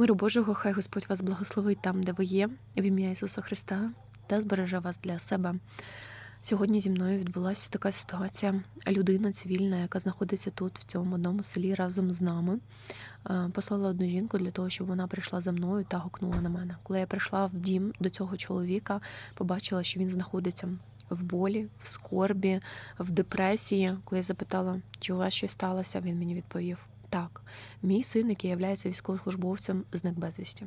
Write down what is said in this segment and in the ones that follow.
Миру Божого, хай Господь вас благословить там, де ви є, в ім'я Ісуса Христа та збереже вас для себе. Сьогодні зі мною відбулася така ситуація. Людина цивільна, яка знаходиться тут, в цьому одному селі разом з нами, е, послала одну жінку для того, щоб вона прийшла за мною та гукнула на мене. Коли я прийшла в дім до цього чоловіка, побачила, що він знаходиться в болі, в скорбі, в депресії. Коли я запитала, чи у вас щось сталося, він мені відповів: так, мій син, який є військовослужбовцем, зник безвісті.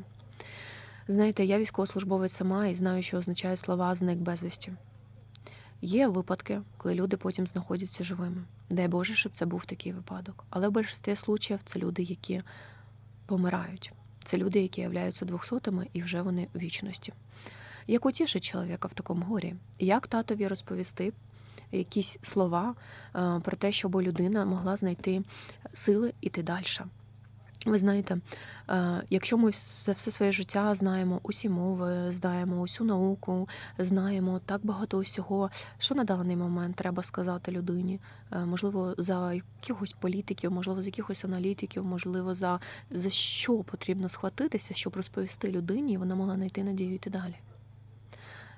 Знаєте, я військовослужбовець сама і знаю, що означає слова зник безвісті. Є випадки, коли люди потім знаходяться живими. Дай Боже, щоб це був такий випадок. Але в більшості случаїв це люди, які помирають. Це люди, які являються двохсотими і вже вони у вічності. Як утішить чоловіка в такому горі? Як татові розповісти якісь слова е, про те, щоб людина могла знайти сили іти далі? Ви знаєте, е, якщо ми за все своє життя знаємо усі мови, знаємо усю науку, знаємо так багато усього, що на даний момент треба сказати людині, Е, можливо, за якихось політиків, можливо, за якихось аналітиків, можливо, за, за що потрібно схватитися, щоб розповісти людині, і вона могла знайти надію йти далі.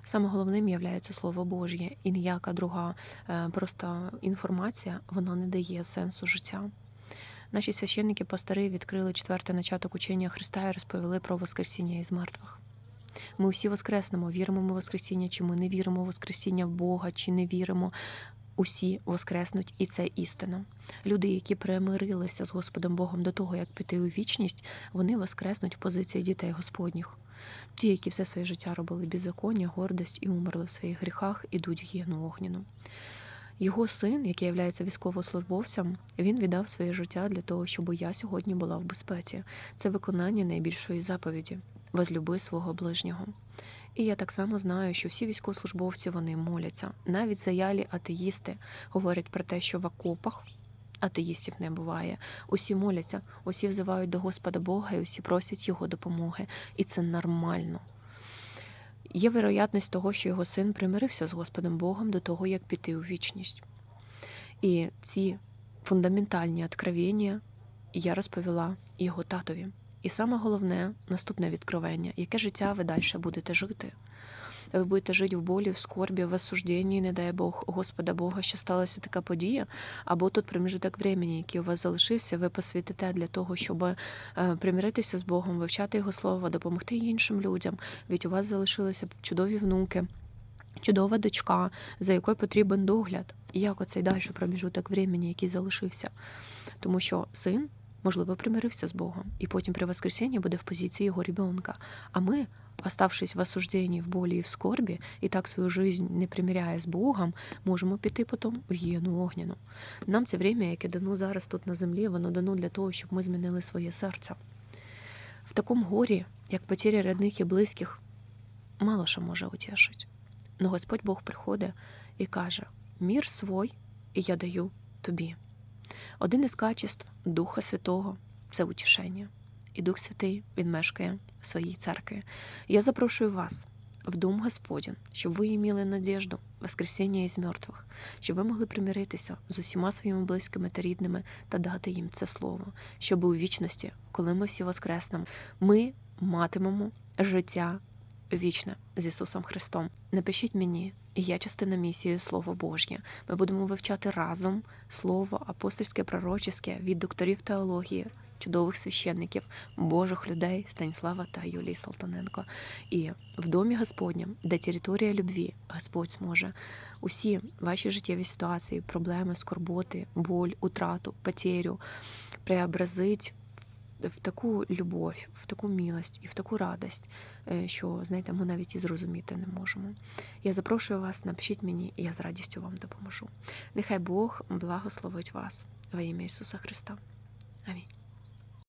Саме головним є слово Божє, і ніяка друга е, просто інформація вона не дає сенсу життя. Наші священники пастори відкрили четвертий начаток учення Христа і розповіли про Воскресіння із мертвих. Ми всі воскреснемо, віримо ми в Воскресіння, чи ми не віримо в Воскресіння в Бога, чи не віримо. Усі воскреснуть, і це істина. Люди, які примирилися з Господом Богом до того, як піти у вічність, вони воскреснуть в позиції дітей Господніх. Ті, які все своє життя робили беззаконня, гордость і умерли в своїх гріхах, ідуть в гієну огняну. Його син, який є військовослужбовцем, він віддав своє життя для того, щоб я сьогодні була в безпеці. Це виконання найбільшої заповіді возлюби свого ближнього. І я так само знаю, що всі військовослужбовці вони моляться. Навіть заялі атеїсти говорять про те, що в окопах атеїстів не буває. Усі моляться, усі взивають до Господа Бога і усі просять Його допомоги. І це нормально. Є вероятність того, що його син примирився з Господом Богом до того, як піти у вічність. І ці фундаментальні откровення я розповіла його татові. І саме головне наступне відкровення, яке життя ви далі будете жити. Ви будете жити в болі, в скорбі, в осужденні, не дай Бог, Господа Бога, що сталася така подія, або тут проміжуток времени, який у вас залишився, ви посвятите для того, щоб е, примиритися з Богом, вивчати Його слово, допомогти іншим людям. Ведь у вас залишилися чудові внуки. Чудова дочка, за якою потрібен догляд, і як оцей далі проміжуток времени, який залишився. Тому що син, можливо, примирився з Богом, і потім при воскресенні буде в позиції його ребенка. А ми оставшись в осуждении, в болі і в скорбі, і так свою жизнь не приміряє з Богом, можемо піти потім в гієну огняну. Нам це время, яке дано зараз тут на землі, воно дано для того, щоб ми змінили своє серце. В такому горі, як потеря родних і близьких, мало що може утішити. Но Господь Бог приходить і каже: Мір свой, і я даю тобі. Один із качеств Духа Святого це утішення і Дух Святий він мешкає в своїй церкві. Я запрошую вас в Дом Господін, щоб ви іміли надіжду, Воскресіння із мертвих, щоб ви могли примиритися з усіма своїми близькими та рідними та дати їм це слово, щоб у вічності, коли ми всі воскреснемо, ми матимемо життя вічне з Ісусом Христом. Напишіть мені, і я частина місії Слово Божє. Ми будемо вивчати разом слово апостольське, пророчеське від докторів теології чудових священників, Божих людей Станіслава та Юлії Салтаненко. І в домі Господнім, де територія любві, Господь зможе усі ваші життєві ситуації, проблеми, скорботи, боль, утрату, потерю преобразить. В таку любов, в таку милость і в таку радость, е, що знаєте, ми навіть і зрозуміти не можемо. Я запрошую вас, напишіть мені, і я з радістю вам допоможу. Нехай Бог благословить вас во ім'я Ісуса Христа. Амінь.